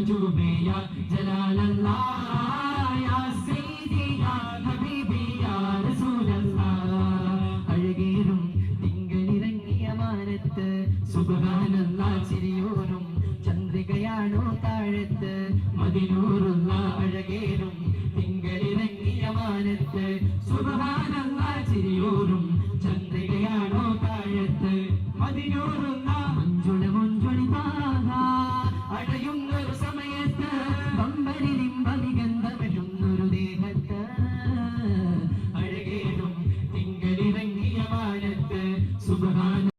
بجربي يا جلال الله يا سيدي يا حبيبي يا رسول الله അഴകേറും തിങ്കളിറങ്ങിയ മാനത്ത് സുബഹാനല്ല ചിരിയോറും ചന്ദ്രികയാണോ താഴത്ത്. മതിനൂറുള്ള അഴകേറും തിങ്കളിറങ്ങിയ മാനത്ത് സുബഹാനല്ല ചിരിയോറും ചന്ദ്രികയാണോ താഴത്ത്. മതിനൂറുള്ള മഞ്ജുള അടയുന്നൊരു സമയത്ത് പമ്പരിലും പരിഗന്ധമരുന്നൊരു ദേഹത്ത്. അഴകേടും തിങ്കളിറങ്ങിയ വാനത്ത് സുബഹാന